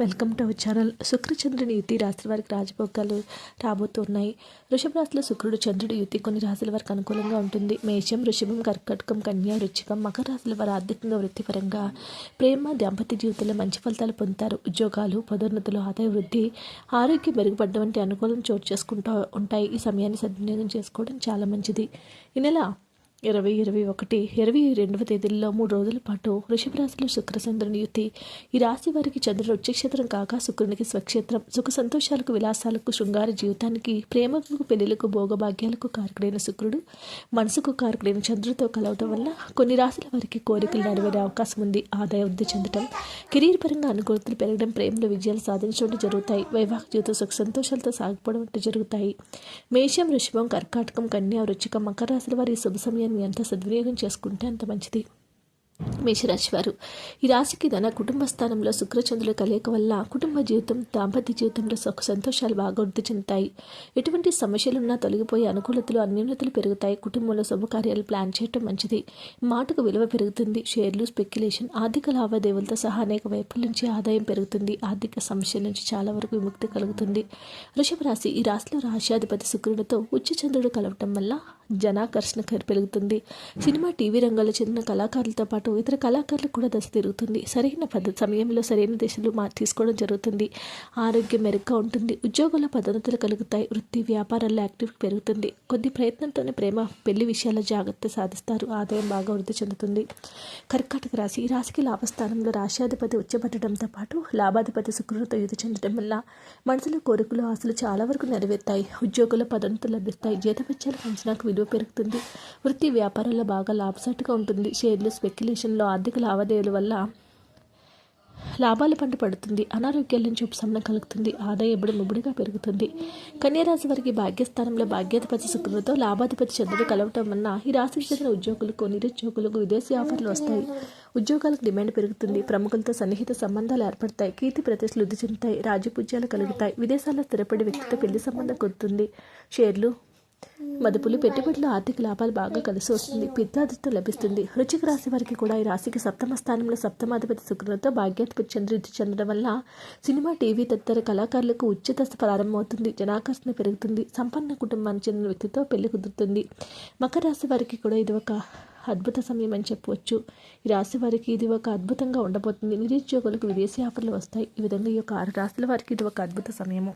Welcome to our channel. శుక్రచంద్రుని యుతి రాశుల వారికి రాజభోగాలు రాబోతున్నాయి. వృషభ రాశిలో శుక్రుడు చంద్రుడు యుతి కొన్ని రాశుల వారికి అనుకూలంగా ఉంటుంది. మేషం వృషభం కర్కటకం కన్యా వృచ్చికం మకర రాశుల వారు ఆర్థికంగా వృత్తిపరంగా ప్రేమ దాంపత్య జీవితంలో మంచి ఫలితాలు పొందుతారు. ఉద్యోగాలు పదోన్నతులు ఆదాయ వృద్ధి ఆరోగ్యం మెరుగుపడడం వంటి అనుకూలం చోటు చేసుకుంటూ ఉంటాయి. ఈ సమయాన్ని సద్వినియోగం చేసుకోవడం చాలా మంచిది. ఈ నెల ఇరవై ఇరవై ఒకటి ఇరవై రెండవ తేదీల్లో మూడు రోజుల పాటు వృషభరాశిలో శుక్ర శుక్రచంద్రుని యుతి ఈ రాశి వారికి చంద్రుడు ఉచ్చక్షేత్రం కాక శుక్రునికి స్వక్షేత్రం. సుఖ సంతోషాలకు విలాసాలకు శృంగార జీవితానికి ప్రేమకు పెళ్ళిలకు భోగభాగ్యాలకు కారకుడైన శుక్రుడు. మనసుకు కారకుడైన చంద్రుడితో కలవటం వల్ల కొన్ని రాశుల వారికి కోరికలు నెరవేరే అవకాశం ఉంది. ఆదాయ వృద్ధి చెందటం కెరీర్ పరంగా అనుకూలతలు పెరగడం ప్రేమలో విజయాలు సాధించడం జరుగుతాయి. వైవాహిక జీవితం సుఖ సంతోషాలతో సాగిపోవడం జరుగుతాయి. మేషం వృషభం కర్కాటకం కన్యా వృచ్చికం మకర రాశుల వారి శుభ సమయాన్ని ఎంత సద్వినియోగం చేసుకుంటే అంత మంచిది. మేషరాశి వారు ఈ రాశికి తన కుటుంబ స్థానంలో శుక్రచంద్రుల కలయిక వల్ల కుటుంబ జీవితం దాంపత్య జీవితంలో సుఖ సంతోషాలు బాగా వృద్ధి చెందుతాయి. ఎటువంటి సమస్యలున్నా తొలగిపోయే అనుకూలతలు అన్యోన్యతలు పెరుగుతాయి. కుటుంబంలో శుభకార్యాలు ప్లాన్ చేయటం మంచిది. మాటకు విలువ పెరుగుతుంది. షేర్లు స్పెక్యులేషన్ ఆర్థిక లావాదేవీలతో సహా అనేక వైపుల నుంచి ఆదాయం పెరుగుతుంది. ఆర్థిక సమస్యల నుంచి చాలా వరకు విముక్తి కలుగుతుంది. వృషభ రాశి ఈ రాశిలో రాశ్యాధిపతి శుక్రుడితో ఉచ్చచంద్రుడు కలవటం వల్ల జనాకర్షణ పెరుగుతుంది. సినిమా టీవీ రంగాల్లో చెందిన కళాకారులతో పాటు ఇతర కళాకారులకు కూడా దశ తిరుగుతుంది. సరైన పద్ధతి సమయంలో సరైన దిశలు మా తీసుకోవడం జరుగుతుంది. ఆరోగ్యం మెరుగ్గా ఉంటుంది. ఉద్యోగాల పద్ధతులు కలుగుతాయి. వృత్తి వ్యాపారాల్లో యాక్టివిటీ పెరుగుతుంది. కొద్ది ప్రయత్నంతోనే ప్రేమ పెళ్ళి విషయాల్లో జాగ్రత్త సాధిస్తారు. ఆదాయం బాగా వృద్ధి చెందుతుంది. కర్కాటక రాశి ఈ రాశికి లాభస్థానంలో రాష్ట్రాధిపతి ఉచ్చబట్టడంతో పాటు లాభాధిపతి శుక్రులతో యుద్ధ చెందడం వల్ల మనసులో కోరికలు ఆశలు చాలా వరకు నెరవేరుతాయి. ఉద్యోగుల పదోన్నతులు లభిస్తాయి. జీతపత్యాలు అంచనాకు విలువ పెరుగుతుంది. వృత్తి వ్యాపారాల్లో బాగా లాభసాటుగా ఉంటుంది. షేర్లు స్పెక్యులేషన్లో ఆర్థిక లావాదేవీల వల్ల లాభాల పంట పడుతుంది అనారోగ్యాల నుంచి ఉపశమనం కలుగుతుంది. ఆదాయం ఎప్పుడు ముబుడిగా పెరుగుతుంది. కన్యారాశి వారికి భాగ్యస్థానంలో భాగ్యాధిపతి శుక్రులతో లాభాధిపతి చంద్రుడు కలవటం వలన ఈ రాశికి చెందిన ఉద్యోగులకు నిరుద్యోగులకు విదేశీ ఆఫర్లు వస్తాయి. ఉద్యోగాలకు డిమాండ్ పెరుగుతుంది. ప్రముఖులతో సన్నిహిత సంబంధాలు ఏర్పడతాయి. కీర్తి ప్రతిష్టలు వృద్ధి చెందుతాయి. రాజపూజ్యాలు కలుగుతాయి. విదేశాల్లో స్థిరపడి వ్యక్తితో పెళ్ళి సంబంధం కుదురుతుంది షేర్లు మదుపులు పెట్టుబడులు ఆర్థిక లాభాలు బాగా కలిసి వస్తుంది. పిత్తాదిత్యం లభిస్తుంది. వృచ్చిక రాశి వారికి కూడా ఈ రాశికి సప్తమ స్థానంలో సప్తమాధిపతి శుక్రులతో భాగ్యాధిపతి చంద్రుద్ధి చెందడం వల్ల సినిమా టీవీ తదితర కళాకారులకు ఉచిత ప్రారంభమవుతుంది. జనాకర్షణ పెరుగుతుంది. సంపన్న కుటుంబానికి చెందిన వ్యక్తితో పెళ్ళి కుదురుతుంది. మకర రాశి వారికి కూడా ఇది ఒక అద్భుత సమయం అని చెప్పవచ్చు. ఈ రాశి వారికి ఇది ఒక అద్భుతంగా ఉండబోతుంది. నిరుద్యోగులకు విదేశీ ఆఫర్లు వస్తాయి. ఈ విధంగా ఈ యొక్క ఆరు రాశుల వారికి ఇది ఒక అద్భుత సమయము.